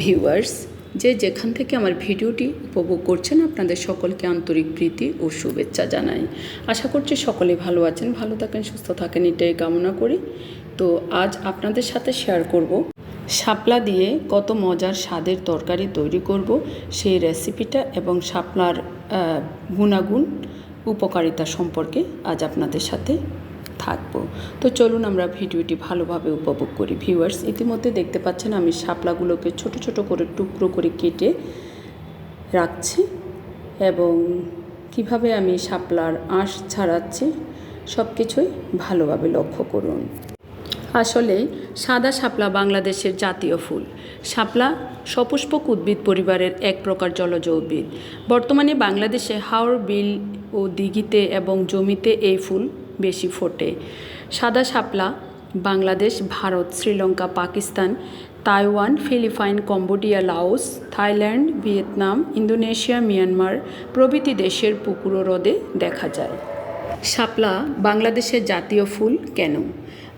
Viewers, যে যেখান থেকে আমার ভিডিওটি উপভোগ করছেন, আপনাদের সকলকে আন্তরিক প্রীতি ও শুভেচ্ছা জানাই। আশা করছি সকলে ভালো আছেন, ভালো থাকেন, সুস্থ থাকেন, এটাই কামনা করি। তো আজ আপনাদের সাথে শেয়ার করব। শাপলা দিয়ে কত মজার স্বাদের তরকারি তৈরি করব, সেই রেসিপিটা এবং শাপলার গুণাগুণ, উপকারিতা সম্পর্কে আজ আপনাদের সাথে থাকব। তো চলুন আমরা ভিডিওটি ভালোভাবে উপভোগ করি। ভিউয়ার্স, ইতিমধ্যে দেখতে পাচ্ছেন আমি শাপলাগুলোকে ছোট ছোট করে টুকরো করে কেটে রাখছি এবং কীভাবে আমি শাপলার আঁশ ছাড়াচ্ছি সব কিছুই ভালোভাবে লক্ষ্য করুন। আসলে সাদা শাপলা বাংলাদেশের জাতীয় ফুল। শাপলা সপুষ্পক উদ্ভিদ পরিবারের এক প্রকার জলজ উদ্ভিদ। বর্তমানে বাংলাদেশে হাওর, বিল ও দিঘিতে এবং জমিতে এই ফুল বেশি ফোটে। সাদা শাপলা, Bangladesh, Bharat, Sri Lanka, Pakistan, Taiwan, Philippines, Cambodia, Laos, Thailand, Vietnam, Indonesia, Myanmar প্রভৃতি দেশের পুকুর হ্রদে দেখা যায়। শাপলা বাংলাদেশের জাতীয় ফুল কেন?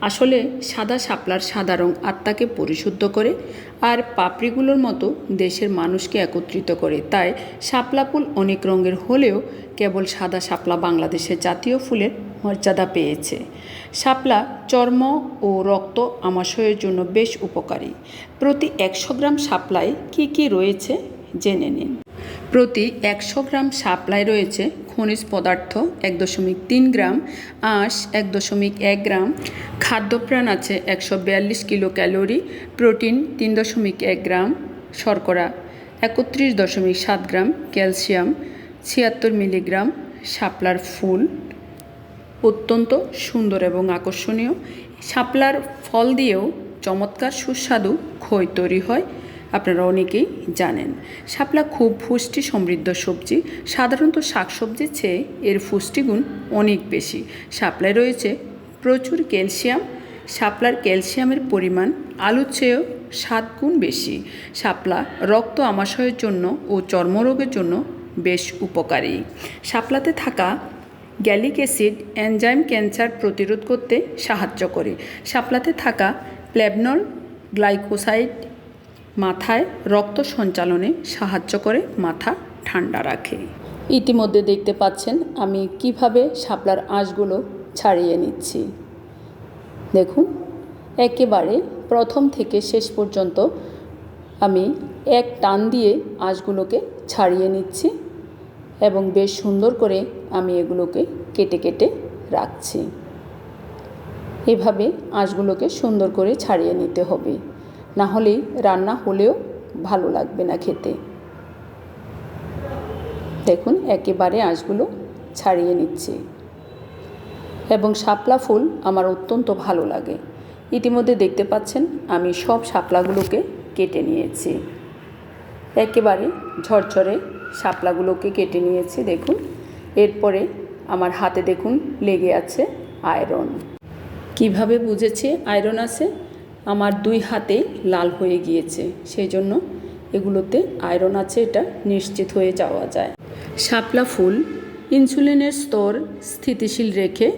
আসলে সাদা শাপলার সাদা রং আত্মাকে পরিশুদ্ধ করে, আর পাপড়িগুলোর মতো দেশের মানুষকে একত্রিত করে। তাই শাপলা ফুল অনেক রঙের হলেও কেবল সাদা শাপলা বাংলাদেশের জাতীয় ফুলের মর্যাদা পেয়েছে। শাপলা চর্ম ও রক্ত আমাশয়ের জন্য বেশ উপকারী। প্রতি একশো গ্রাম শাপলায় কী কী রয়েছে, জেনে নিন। প্রতি একশো গ্রাম শাপলায় রয়েছে খনিজ পদার্থ, এক দশমিক তিন গ্রাম আঁশ, এক দশমিক এক গ্রাম। খাদ্যপ্রাণ আছে একশো বিয়াল্লিশ কিলো ক্যালোরি প্রোটিন তিন দশমিক এক গ্রাম, শর্করা একত্রিশ দশমিক সাত গ্রাম, ক্যালসিয়াম ছিয়াত্তর মিলিগ্রাম, শাপলার ফুল অত্যন্ত সুন্দর এবং আকর্ষণীয়। শাপলার ফল দিয়েও চমৎকার সুস্বাদু খই তৈরি হয়। আপনারা অনেকেই জানেন। শাপলা খুব পুষ্টি সমৃদ্ধ সবজি। সাধারণত শাকসবজির চেয়ে এর পুষ্টিগুণ অনেক বেশি। শাপলায় রয়েছে প্রচুর ক্যালসিয়াম। শাপলার ক্যালসিয়ামের পরিমাণ আলুর চেয়েও সাত গুণ বেশি। শাপলা রক্ত আমাশয়ের জন্য ও চর্মরোগের জন্য বেশ উপকারী। শাপলাতে থাকা গ্যালিক অ্যাসিড এনজাইম ক্যান্সার প্রতিরোধ করতে সাহায্য করে। শাপলাতে থাকা প্ল্যাবনল গ্লাইকোসাইড মাথায় রক্ত সঞ্চালনে সাহায্য করে মাথা ঠান্ডা রাখে। ইতিমধ্যে দেখতে পাচ্ছেন আমি কীভাবে শাপলার আঁশগুলো ছাড়িয়ে নিচ্ছি। দেখুন, একেবারে প্রথম থেকে শেষ পর্যন্ত আমি এক টান দিয়ে আঁশগুলোকে ছাড়িয়ে নিচ্ছি এবং বেশ সুন্দর করে আমি এগুলোকে কেটে কেটে রাখছি। এভাবে আঁশগুলোকে সুন্দর করে ছাড়িয়ে নিতে হবে। না হলে রান্না হলেও ভালো লাগবে না খেতে। দেখুন, একেবারে আঁশগুলো ছাড়িয়ে নিচ্ছি। এবং শাপলা ফুল আমার অত্যন্ত ভালো লাগে। ইতিমধ্যে দেখতে পাচ্ছেন, আমি সব শাপলাগুলোকে কেটে নিয়েছি। একেবারে ঝরঝরে শাপলাগুলোকে কেটে নিয়েছি, দেখুন। এরপরে আমার হাতে দেখুন, লেগে আছে আয়রন। কীভাবে বুঝেছি আয়রন আছে? আমার দুই হাতেই লাল হয়ে গিয়েছে সেই জন্য এগুলোতে আয়রন আছে, এটা নিশ্চিত হয়ে যাওয়া যায়। শাপলা ফুল ইনসুলিনের স্তর স্থিতিশীল রেখে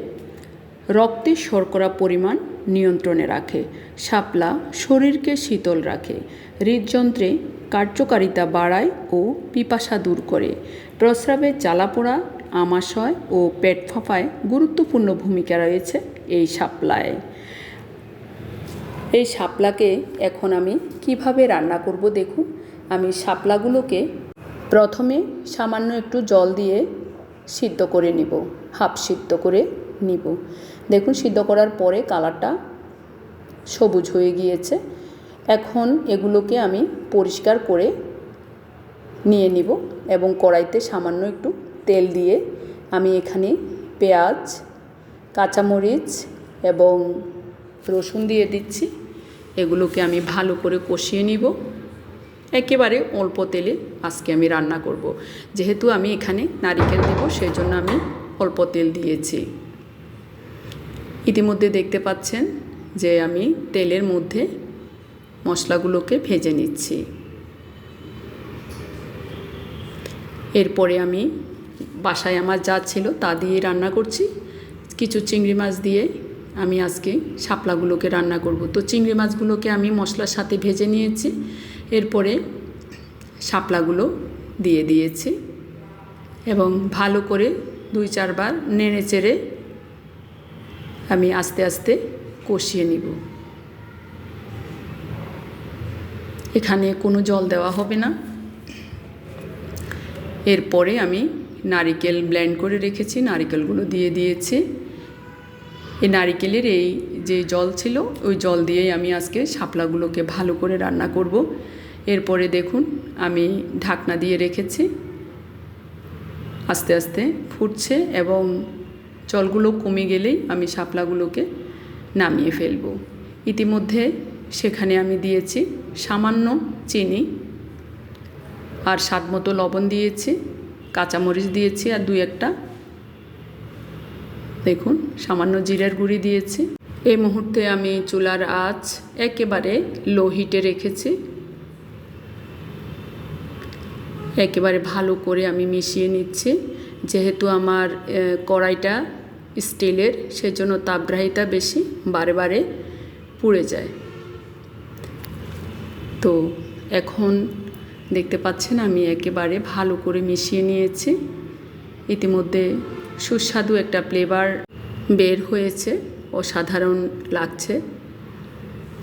রক্তে শর্করা পরিমাণ নিয়ন্ত্রণে রাখে। শাপলা শরীরকে শীতল রাখে, হৃদযন্ত্রে কার্যকারিতা বাড়ায় ও পিপাসা দূর করে। প্রস্রাবের জ্বালাপোড়া আমাশয় ও পেট ফাঁপায় গুরুত্বপূর্ণ ভূমিকা রয়েছে এই শাপলায়। এই শাপলাকে এখন আমি কীভাবে রান্না করব দেখুন। আমি শাপলাগুলোকে প্রথমে সামান্য একটু জল দিয়ে সিদ্ধ করে নিব, হাফ সিদ্ধ করে নিব। দেখুন, সিদ্ধ করার পরে কালারটা সবুজ হয়ে গিয়েছে। এখন এগুলোকে আমি পরিষ্কার করে নিয়ে নিব এবং কড়াইতে সামান্য একটু তেল দিয়ে আমি এখানে পেঁয়াজ, কাঁচামরিচ এবং রসুন দিয়ে দিচ্ছি। এগুলোকে আমি ভালো করে কষিয়ে নিব। একেবারে অল্প তেলে আজকে আমি রান্না করব। যেহেতু আমি এখানে নারিকেল দেবো সেই জন্য আমি অল্প তেল দিয়েছি। ইতিমধ্যে দেখতে পাচ্ছেন যে আমি তেলের মধ্যে মশলাগুলোকে ভেজে নিচ্ছি। এরপরে আমি বাসায় আমার যা ছিল তা দিয়ে রান্না করছি। কিছু চিংড়ি মাছ দিয়ে আমি আজকে শাপলাগুলোকে রান্না করব। তো চিংড়ি মাছগুলোকে আমি মশলার সাথে ভেজে নিয়েছি। এরপরে শাপলাগুলো দিয়ে দিয়েছি এবং ভালো করে দুই চারবার নেড়ে চেড়ে আমি আস্তে আস্তে কষিয়ে নিব। এখানে কোনো জল দেওয়া হবে না। এরপরে আমি নারিকেল ব্লেন্ড করে রেখেছি, নারিকেলগুলো দিয়ে দিয়েছি। এই নারিকেলের এই যে জল ছিল, ওই জল দিয়েই আমি আজকে শাপলাগুলোকে ভালো করে রান্না করব। এরপরে দেখুন, আমি ঢাকনা দিয়ে রেখেছি। আস্তে আস্তে ফুটছে এবং জলগুলো কমে গেলেই আমি শাপলাগুলোকে নামিয়ে ফেলব। ইতিমধ্যে সেখানে আমি দিয়েছি সামান্য চিনি আর স্বাদ মতো লবণ দিয়েছি, কাঁচামরিচ দিয়েছি আর দুই একটা দেখুন, সামান্য জিরার গুঁড়ি দিয়েছি। এই মুহূর্তে আমি চুলার আঁচ একেবারে লো হিটে রেখেছি। একেবারে ভালো করে আমি মিশিয়ে নিচ্ছি। যেহেতু আমার কড়াইটা স্টিলের, সেজন্য তাপগ্রাহিতা বেশি, বারে বারে পুড়ে যায়। তো এখন দেখতে পাচ্ছেন, আমি একেবারে ভালো করে মিশিয়ে নিয়েছি। ইতিমধ্যে সুস্বাদু একটা ফ্লেভার বের হয়েছে, অসাধারণ লাগছে।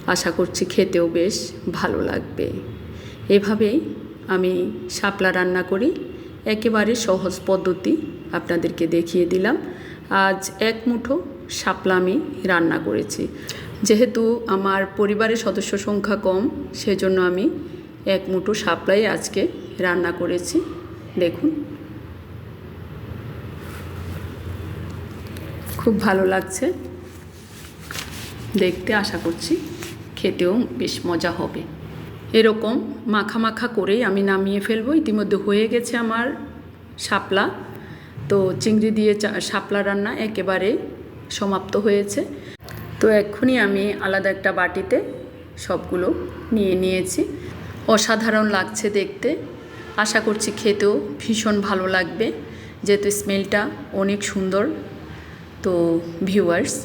আশা করছি খেতেও বেশ ভালো লাগবে। এভাবেই আমি শাপলা রান্না করি। একেবারে সহজ পদ্ধতি আপনাদেরকে দেখিয়ে দিলাম। আজ এক মুঠো শাপলা আমি রান্না করেছি। যেহেতু আমার পরিবারের সদস্য সংখ্যা কম, সেজন্য আমি এক মুঠো শাপলাই আজকে রান্না করেছি। দেখুন। খুব ভালো লাগছে। দেখতে আশা করছি খেতেও বেশ মজা হবে। এরকম মাখা মাখা করেই আমি নামিয়ে ফেলব। ইতিমধ্যে হয়ে গেছে আমার শাপলা। তো চিংড়ি দিয়ে শাপলা রান্না একেবারে সমাপ্ত হয়েছে। তো এক্ষুনি আমি আলাদা একটা বাটিতে সবগুলো নিয়ে নিয়েছি। অসাধারণ লাগছে দেখতে। আশা করছি খেতেও ভীষণ ভালো লাগবে। যেহেতু স্মেলটা অনেক সুন্দর। তো ভিউয়ার্স,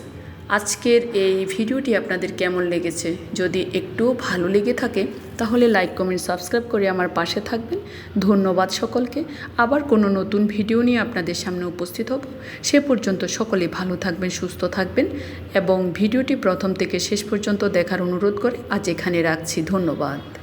আজকের এই ভিডিওটি আপনাদের কেমন লেগেছে? যদি একটুও ভালো লেগে থাকে, তাহলে লাইক, কমেন্ট, সাবস্ক্রাইব করে আমার পাশে থাকবেন। ধন্যবাদ সকলকে। আবার কোনো নতুন ভিডিও নিয়ে আপনাদের সামনে উপস্থিত হব। সে পর্যন্ত সকলে ভালো থাকবেন, সুস্থ থাকবেন এবং ভিডিওটি প্রথম থেকে শেষ পর্যন্ত দেখার অনুরোধ করে আজ এখানে রাখছি। ধন্যবাদ।